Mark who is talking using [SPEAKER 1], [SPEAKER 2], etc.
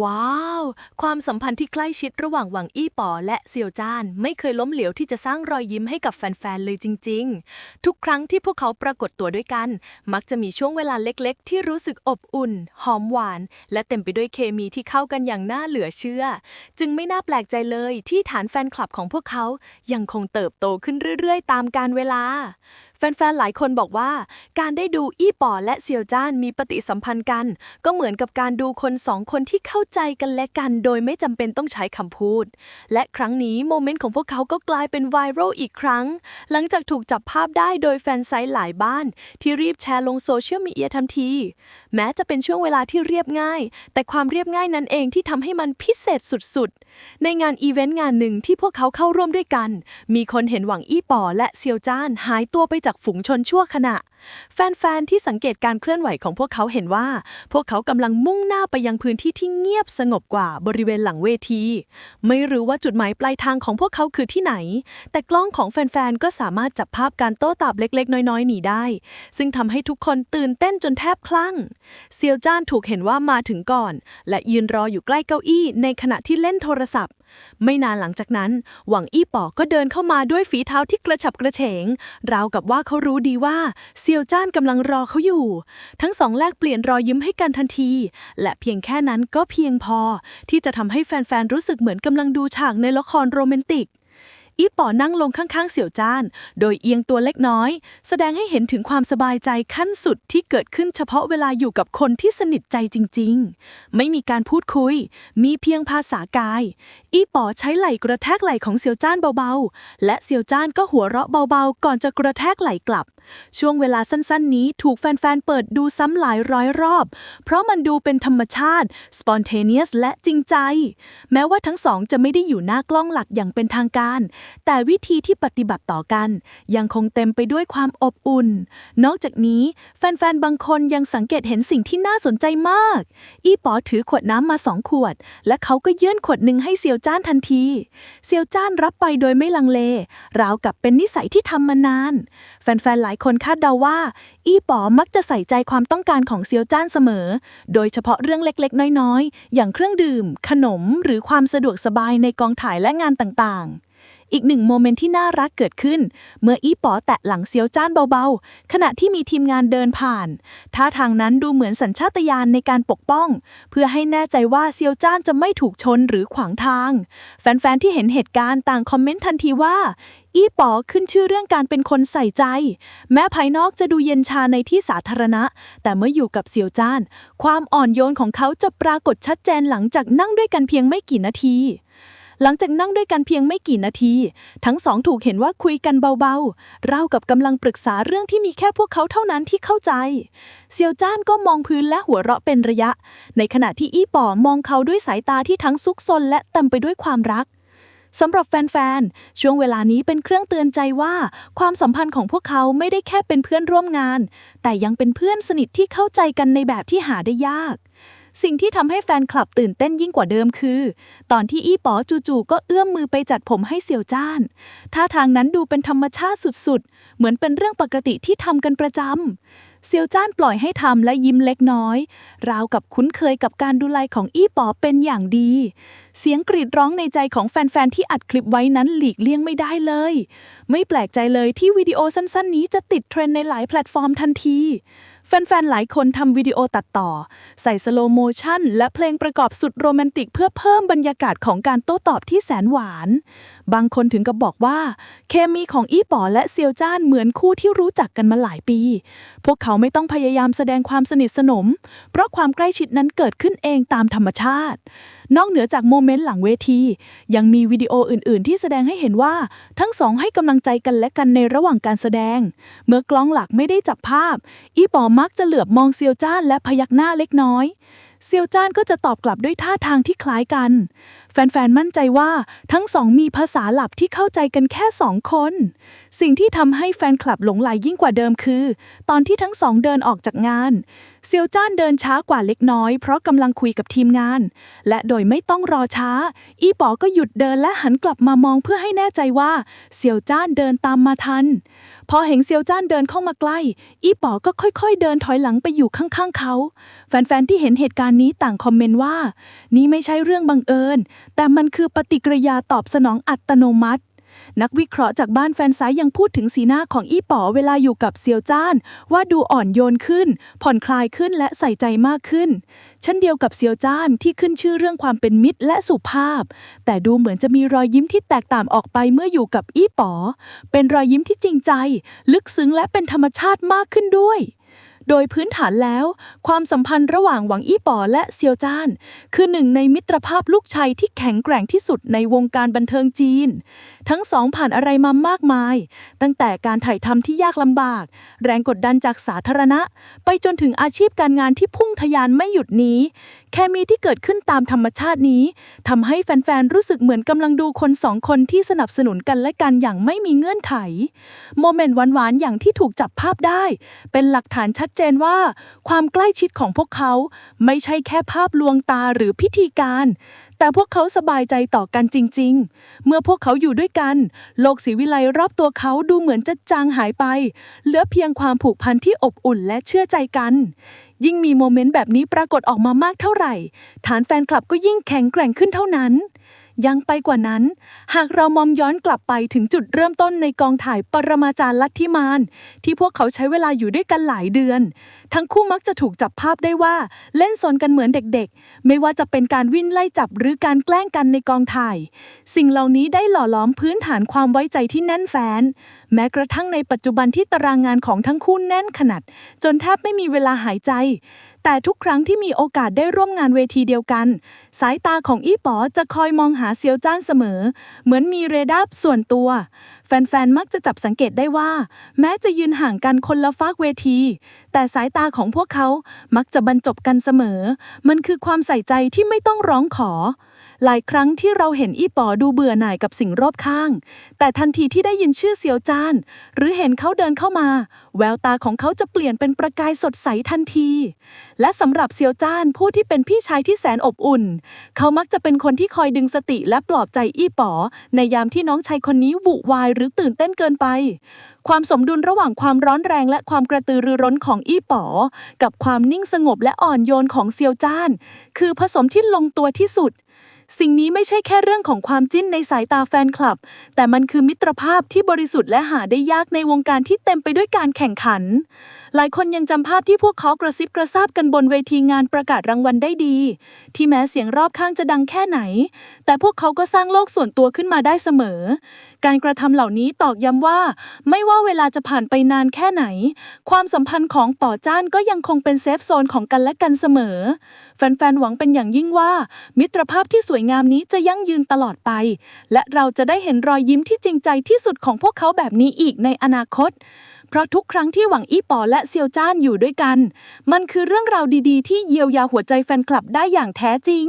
[SPEAKER 1] ว้าว ความสัมพันธ์ที่ใกล้ชิดระหว่างหวังอี้ป๋อและเซียวจ้าน ไม่เคยล้มเหลวที่จะสร้างรอยยิ้มให้กับแฟน ๆ เลยจริง ๆ ทุกครั้งที่พวกเขาปรากฏตัวด้วยกัน มักจะมีช่วงเวลาเล็กๆ ที่รู้สึกอบอุ่น หอมหวาน และเต็มไปด้วยเคมีที่เข้ากันอย่างน่าเหลือเชื่อ จึงไม่น่าแปลกใจเลยที่ฐานแฟนคลับของพวกเขายังคงเติบโตขึ้นเรื่อย ๆ ตามกาลเวลา แฟนๆ หลายคนบอกว่า การได้ดูอี้ป๋อและเซียวจ้านมีปฏิสัมพันธ์กัน ก็เหมือนกับการดูคนสองคนที่เข้าใจกันและกัน โดยไม่จำเป็นต้องใช้คำพูด และครั้งนี้โมเมนต์ของพวกเขาก็กลายเป็นไวรัลอีกครั้ง หลังจากถูกจับภาพได้โดยแฟนไซต์หลายบ้าน ที่รีบแชร์ลงโซเชียลมีเดียทันที แม้จะเป็นช่วงเวลาที่เรียบง่าย แต่ความเรียบง่ายนั้นเองที่ทำให้มันพิเศษสุดๆ ในงานอีเวนต์งานหนึ่งที่พวกเขาเข้าร่วมด้วยกัน มีคนเห็นหวังอี้ป๋อและเซียวจ้านหายตัวไปจากฝูงชนชั่วขณะ แฟน ๆ ที่สังเกตการเคลื่อนไหวของพวกเขาเห็นว่า พวกเขากำลังมุ่งหน้าไปยังพื้นที่ที่เงียบสงบกว่าบริเวณหลังเวที ไม่รู้ว่าจุดหมายปลายทางของพวกเขาคือที่ไหน แต่กล้องของแฟน ๆ ก็สามารถจับภาพการโต้ตอบเล็ก ๆ น้อยๆหนีได้ ซึ่งทำให้ทุกคนตื่นเต้นจนแทบคลั่ง เซียวจ้านถูกเห็นว่ามาถึงก่อน และยืนรออยู่ใกล้เก้าอี้ในขณะที่เล่นโทรศัพท์ไม่นานหลังจากนั้น หวังอี้ป๋อก็เดินเข้ามาด้วยฝีเท้าที่กระฉับกระเฉง ราวกับว่าเขารู้ดีว่าเซีียวจ้านกำลังรอเขาอยู่ ทั้งสองแลกเปลี่ยนรอยยิ้มให้กันทันที และเพียงแค่นั้นก็เพียงพอ ที่จะทำให้แฟนๆ รู้สึกเหมือนกำลังดูฉากในละครโรแมนติก อีป๋อนั่งลงข้างๆเสี่ยวจ้าน โดยเอียงตัวเล็กน้อย แสดงให้เห็นถึงความสบายใจขั้นสุดที่เกิดขึ้นเฉพาะเวลาอยู่กับคนที่สนิทใจจริงๆ ไม่มีการพูดคุย มีเพียงภาษากาย อีป๋อใช้ไหล่กระแทกไหล่ของเสี่ยวจ้านเบาๆ และเสี่ยวจ้านก็หัวเราะเบาๆ ก่อนจะกระแทกไหล่กลับ ช่วงเวลาสั้นๆ นี้ถูกแฟนๆ เปิดดูซ้ำหลายร้อยรอบ เพราะมันดูเป็นธรรมชาติ spontaneous และจริงใจ แม้ว่าทั้งสองจะไม่ได้อยู่หน้ากล้องหลักอย่างเป็นทางการแต่วิธีที่ปฏิบัติต่อกัน ยังคงเต็มไปด้วยความอบอุ่น นอกจากนี้ แฟนๆ บางคนยังสังเกตเห็นสิ่งที่น่าสนใจมาก อีป๋อถือขวดน้ำมาสองขวด และเขาก็ยื่นขวดหนึ่งให้เซียวจ้านทันที เซียวจ้านรับไปโดยไม่ลังเล ราวกับเป็นนิสัยที่ทำมานาน แฟนๆ หลายคนคาดเดาว่า อีป๋อมักจะใส่ใจความต้องการของเซียวจ้านเสมอ โดยเฉพาะเรื่องเล็กๆ น้อยๆ อย่างเครื่องดื่ม ขนม หรือความสะดวกสบายในกองถ่ายและงานต่างๆ อีกหนึ่งโมเมนต์ที่น่ารักเกิดขึ้น เมื่ออี้ป๋อแตะหลังเซียวจ้านเบาๆ ขณะที่มีทีมงานเดินผ่านท่าทางนั้นดูเหมือนสัญชาตญาณในการปกป้อง เพื่อให้แน่ใจว่าเซียวจ้านจะไม่ถูกชนหรือขวางทาง แฟนๆที่เห็นเหตุการณ์ต่างคอมเมนต์ทันทีว่าอี้ป๋อขึ้นชื่อเรื่องการเป็นคนใส่ใจ แม้ภายนอกจะดูเย็นชาในที่สาธารณะ แต่เมื่ออยู่กับเซียวจ้าน ความอ่อนโยนของเขาจะปรากฏชัดเจนหลังจากนั่งด้วยกันเพียงไม่กี่นาที หลังจากนั่งด้วยกันเพียงไม่กี่นาที ทั้งสองถูกเห็นว่าคุยกันเบาๆราวกับกำลังปรึกษาเรื่องที่มีแค่พวกเขาเท่านั้นที่เข้าใจ เซียวจ้านก็มองพื้นและหัวเราะเป็นระยะ ในขณะที่อี้ป๋อมองเขาด้วยสายตาที่ทั้งซุกซนและเต็มไปด้วยความรักสำหรับแฟนๆ ช่วงเวลานี้เป็นเครื่องเตือนใจว่า ความสัมพันธ์ของพวกเขาไม่ได้แค่เป็นเพื่อนร่วมงาน แต่ยังเป็นเพื่อนสนิทที่เข้าใจกันในแบบที่หาได้ยาก สิ่งที่ทำให้แฟนคลับตื่นเต้นยิ่งกว่าเดิมคือ ตอนที่อี้ป๋อจู่ๆก็เอื้อมมือไปจัดผมให้เสี่ยวจ้านท่าทางนั้นดูเป็นธรรมชาติสุดๆ เหมือนเป็นเรื่องปกติที่ทำกันประจำเซียวจ้านปล่อยให้ทำและยิ้มเล็กน้อย ราวกับคุ้นเคยกับการดูแลของอี้ป๋อเป็นอย่างดี เสียงกรีดร้องในใจของแฟนๆที่อัดคลิปไว้นั้นหลีกเลี่ยงไม่ได้เลย ไม่แปลกใจเลยที่วิดีโอสั้นๆ นี้จะติดเทรนในหลายแพลตฟอร์มทันที แฟนๆ หลายคนทำวิดีโอตัดต่อ ใส่สโลโมชั่นและเพลงประกอบสุดโรแมนติกเพื่อเพิ่มบรรยากาศของการโต้ตอบที่แสนหวานบางคนถึงกับบอกว่า เคมีของอี้ป๋อและเซียวจ้านเหมือนคู่ที่รู้จักกันมาหลายปี พวกเขาไม่ต้องพยายามแสดงความสนิทสนม เพราะความใกล้ชิดนั้นเกิดขึ้นเองตามธรรมชาติ นอกเหนือจากโมเมนต์หลังเวที ยังมีวิดีโออื่น ๆ ที่แสดงให้เห็นว่า ทั้งสองให้กำลังใจกันและกันในระหว่างการแสดง เมื่อกล้องหลักไม่ได้จับภาพ อีป๋อมักจะเหลือบมองเซียวจ้านและพยักหน้าเล็กน้อย เซียวจ้านก็จะตอบกลับด้วยท่าทางที่คล้ายกัน แฟนๆ มั่นใจว่าทั้งสองมีภาษาหลับที่เข้าใจกันแค่สองคน สิ่งที่ทำให้แฟนคลับหลงไหลยิ่งกว่าเดิมคือ ตอนที่ทั้งสองเดินออกจากงาน
[SPEAKER 2] เซียวจ้านเดินช้ากว่าเล็กน้อยเพราะกำลังคุยกับทีมงาน และโดยไม่ต้องรอช้า อีป๋อก็หยุดเดินและหันกลับมามองเพื่อให้แน่ใจว่า เซียวจ้านเดินตามมาทัน พอเห็นเซียวจ้านเดินเข้ามาใกล้ อีป๋อก็ค่อยๆ เดินถอยหลังไปอยู่ข้างๆเขา แฟนๆที่เห็นเหตุการณ์นี้ต่างคอมเมนต์ว่า นี่ไม่ใช่เรื่องบังเอิญ แต่มันคือปฏิกิริยาตอบสนองอัตโนมัติ นักวิเคราะห์จากบ้านแฟนซ้ายยังพูดถึงสีหน้าของอี้ป๋อเวลาอยู่กับเซียวจ้าน ว่าดูอ่อนโยนขึ้น ผ่อนคลายขึ้นและใส่ใจมากขึ้น เช่นเดียวกับเซียวจ้านที่ขึ้นชื่อเรื่องความเป็นมิตรและสุภาพ แต่ดูเหมือนจะมีรอยยิ้มที่แตกต่างออกไปเมื่ออยู่กับอี้ป๋อเป็นรอยยิ้มที่จริงใจ ลึกซึ้งและเป็นธรรมชาติมากขึ้นด้วย โดยพื้นฐานแล้ว ความสัมพันธ์ระหว่างหวังอี้ป๋อและเซียวจ้าน คือหนึ่งในมิตรภาพลูกชายที่แข็งแกร่งที่สุดในวงการบันเทิงจีน ทั้งสองผ่านอะไรมามากมาย ตั้งแต่การถ่ายทำที่ยากลำบาก แรงกดดันจากสาธารณะ ไปจนถึงอาชีพการงานที่พุ่งทะยานไม่หยุดนี้ แค่มีที่เกิดขึ้นตามธรรมชาตินี้ทำให้แฟนๆรู้สึกเหมือนกำลังดูคนสองคนที่สนับสนุนกันและกันอย่างไม่มีเงื่อนไข โมเมนต์หวานๆอย่างที่ถูกจับภาพได้ เป็นหลักฐานชัดเจนว่า ความใกล้ชิดของพวกเขาไม่ใช่แค่ภาพลวงตาหรือพิธีการ แต่พวกเขาสบายใจต่อกันจริง ๆ เมื่อพวกเขาอยู่ด้วยกัน โลกสีวิไลรอบตัวเขาดูเหมือนจะจางหายไป เหลือเพียงความผูกพันที่อบอุ่นและเชื่อใจกัน ยิ่งมีโมเมนต์แบบนี้ปรากฏออกมามากเท่าไหร่ ฐานแฟนคลับก็ยิ่งแข็งแกร่งขึ้นเท่านั้น ยังไปกว่านั้น หากเรามองย้อนกลับไปถึงจุดเริ่มต้นในกองถ่ายปรมาจารย์ลัทธิมาน ที่พวกเขาใช้เวลาอยู่ด้วยกันหลายเดือน ทั้งคู่มักจะถูกจับภาพได้ว่าเล่นซนกันเหมือนเด็กๆ ไม่ว่าจะเป็นการวิ่งไล่จับหรือการแกล้งกันในกองถ่าย สิ่งเหล่านี้ได้หล่อล้อมพื้นฐานความไว้ใจที่แน่นแฟ้น แม้กระทั่งในปัจจุบันที่ตารางงานของทั้งคู่แน่นขนาด จนแทบไม่มีเวลาหายใจ แต่ทุกครั้งที่มีโอกาสได้ร่วมงานเวทีเดียวกัน สายตาของอี้ป๋อจะคอยมองหาเซียวจ้านเสมอ เหมือนมีเรดาร์ส่วนตัว แฟนๆ มักจะจับสังเกตได้ว่า แม้จะยืนห่างกันคนละฟากเวที แต่สายตาของพวกเขามักจะบรรจบกันเสมอ มันคือความใส่ใจที่ไม่ต้องร้องขอหลายครั้งที่เราเห็นอี้ป๋อดูเบื่อหน่ายกับสิ่งรอบข้าง แต่ทันทีที่ได้ยินชื่อเซียวจ้าน หรือเห็นเขาเดินเข้ามาแววตาของเขาจะเปลี่ยนเป็นประกายสดใสทันที และสำหรับเซียวจ้านผู้ที่เป็นพี่ชายที่แสนอบอุ่น เขามักจะเป็นคนที่คอยดึงสติและปลอบใจอี้ป๋อ ในยามที่น้องชายคนนี้หวุวายหรือตื่นเต้นเกินไป ความสมดุลระหว่างความร้อนแรงและความกระตือรือร้นของอี้ป๋อ กับความนิ่งสงบและอ่อนโยนของเซียวจ้าน คือผสมที่ลงตัวที่สุดสิ่งนี้ไม่ใช่แค่เรื่องของความจิ้นในสายตาแฟนคลับ แต่มันคือมิตรภาพที่บริสุทธิ์และหาได้ยากในวงการที่เต็มไปด้วยการแข่งขัน หลายคนยังจำภาพที่พวกเขากระซิบกระซาบกันบนเวทีงานประกาศรางวัลได้ดี ที่แม้เสียงรอบข้างจะดังแค่ไหน แต่พวกเขาก็สร้างโลกส่วนตัวขึ้นมาได้เสมอ การกระทำเหล่านี้ตอกย้ำว่า ไม่ว่าเวลาจะผ่านไปนานแค่ไหน ความสัมพันธ์ของป๋อจ้านก็ยังคงเป็นเซฟโซนของกันและกันเสมอ แฟนๆหวังเป็นอย่างยิ่งว่า มิตรภาพที่สวยงามนี้จะยั่งยืนตลอดไป และเราจะได้เห็นรอยยิ้มที่จริงใจที่สุดของพวกเขาแบบนี้อีกในอนาคต เพราะทุกครั้งที่หวังอี้ป๋อและเซียวจ้านอยู่ด้วยกัน มันคือเรื่องราวดีๆ ที่เยียวยาหัวใจแฟนคลับได้อย่างแท้จริง